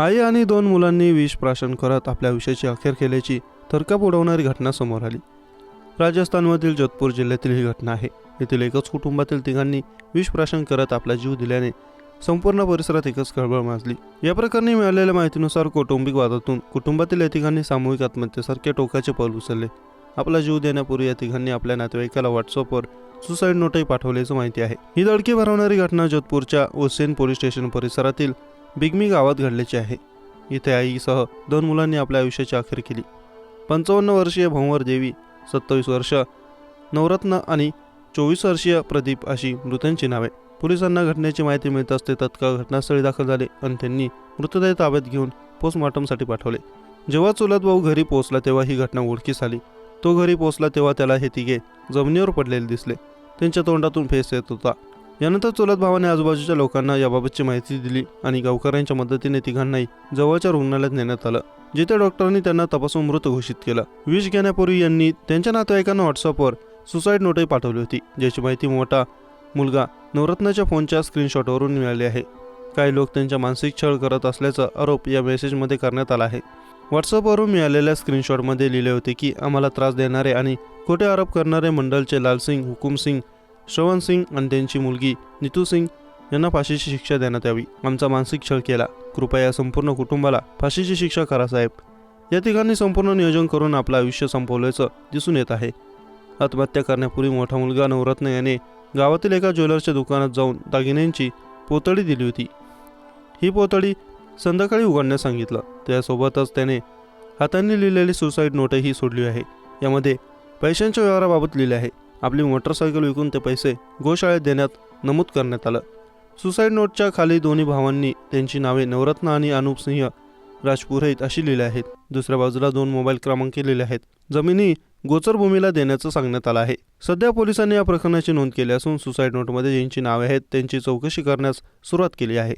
आई आणि दोन मुलांनी विष प्राशन करत आपल्या विषयाची अखेर केल्याची थरकाप उडवणारी घटना समोर आली. राजस्थानमधील जोधपूर जिल्ह्यातील ही घटना आहे. येथील एकच कुटुंबातील तिघांनी विष प्राशन करत आपला जीव दिल्याने संपूर्ण परिसरात एकच खळबळ माजली. या प्रकरणी मिळालेल्या माहितीनुसार कौटुंबिक वादातून कुटुंबातील या तिघांनी सामूहिक आत्महत्येसारखे टोकाचे पाऊल उचलले. आपला जीव देण्यापूर्वी या तिघांनी आपल्या नातेवाईकाला व्हॉट्सअपवर सुसाईड नोटही पाठवल्याचं माहिती आहे. ही दडकी भरवणारी घटना जोधपूरच्या ओसेन पोलीस स्टेशन परिसरातील बिगमी गावात घडल्याची आहे. इथे आईसह दोन मुलांनी आपल्या आयुष्याची अखेर केली. पंचावन्न वर्षीय भंवर देवी सत्तावीस वर्ष नवरत्न आणि चोवीस वर्षीय प्रदीप अशी मृतांची नावे. पोलिसांना घटनेची माहिती मिळताच ते तत्काळ घटनास्थळी दाखल झाले आणि त्यांनी मृतदेह ताब्यात घेऊन पोस्टमॉर्टमसाठी पाठवले. जेव्हा चुलत भाऊ घरी पोहोचला तेव्हा ही घटना ओळखीस आली. तो घरी पोहोचला तेव्हा त्याला हे तिघे जमिनीवर पडलेले दिसले. त्यांच्या तोंडातून फेस येत होता. यानंतर चुलत भावाने आजूबाजूच्या लोकांना याबाबतची माहिती दिली आणि गावकऱ्यांच्या मदतीने तिघांनाही जवळच्या रुग्णालयात नेण्यात आलं जिथे डॉक्टरांनी त्यांना तपासून मृत घोषित केलं. विष घेण्यापूर्वी यांनी त्यांच्या नातेवाईकांना व्हॉट्सअपवर सुसाईड नोटही पाठवली होती ज्याची माहिती मोठा मुलगा नवरत्नाच्या फोनच्या स्क्रीनशॉटवरून मिळाली आहे. काही लोक त्यांच्या मानसिक छळ करत असल्याचा आरोप या मेसेजमध्ये करण्यात आला आहे. व्हॉट्सअपवरून मिळालेल्या स्क्रीनशॉटमध्ये लिहिले होते की आम्हाला त्रास देणारे आणि खोटे आरोप करणारे मंडलचे लालसिंग हुकुम सिंग श्रवण सिंग आणि त्यांची मुलगी नितू सिंग यांना फाशीची शिक्षा देण्यात यावी. आमचा मानसिक छळ केला. कृपया या संपूर्ण कुटुंबाला फाशीची शिक्षा करा साहेब. या तिघांनी संपूर्ण नियोजन करून आपलं आयुष्य संपवल्याचं दिसून येत आहे. आत्महत्या करण्यापूर्वी मोठा मुलगा नवरत्न याने गावातील एका ज्वेलर्सच्या दुकानात जाऊन दागिन्यांची पोतळी दिली होती. ही पोतळी संध्याकाळी उघडण्यास सांगितलं. त्यासोबतच त्याने हातांनी लिहिलेली सुसाईड नोटही सोडली आहे. यामध्ये पैशांच्या व्यवहाराबाबत लिहिले आहे. आपली मोटरसायकल विकून ते पैसे गोशाळेत देण्यात नमूद करण्यात आलं. सुसाईड नोटच्या खाली दोन्ही भावांनी त्यांची नावे नवरत्न आणि अनुप सिंह राजपुरोहित अशी लिहिली आहेत. दुसऱ्या बाजूला दोन मोबाईल क्रमांक लिहिले आहेत. जमिनी गोचरभूमीला देण्याचं सांगण्यात आलं आहे. सध्या पोलिसांनी या प्रकरणाची नोंद केली असून सुसाईड नोटमध्ये ज्यांची नावे आहेत त्यांची चौकशी करण्यास सुरुवात केली आहे.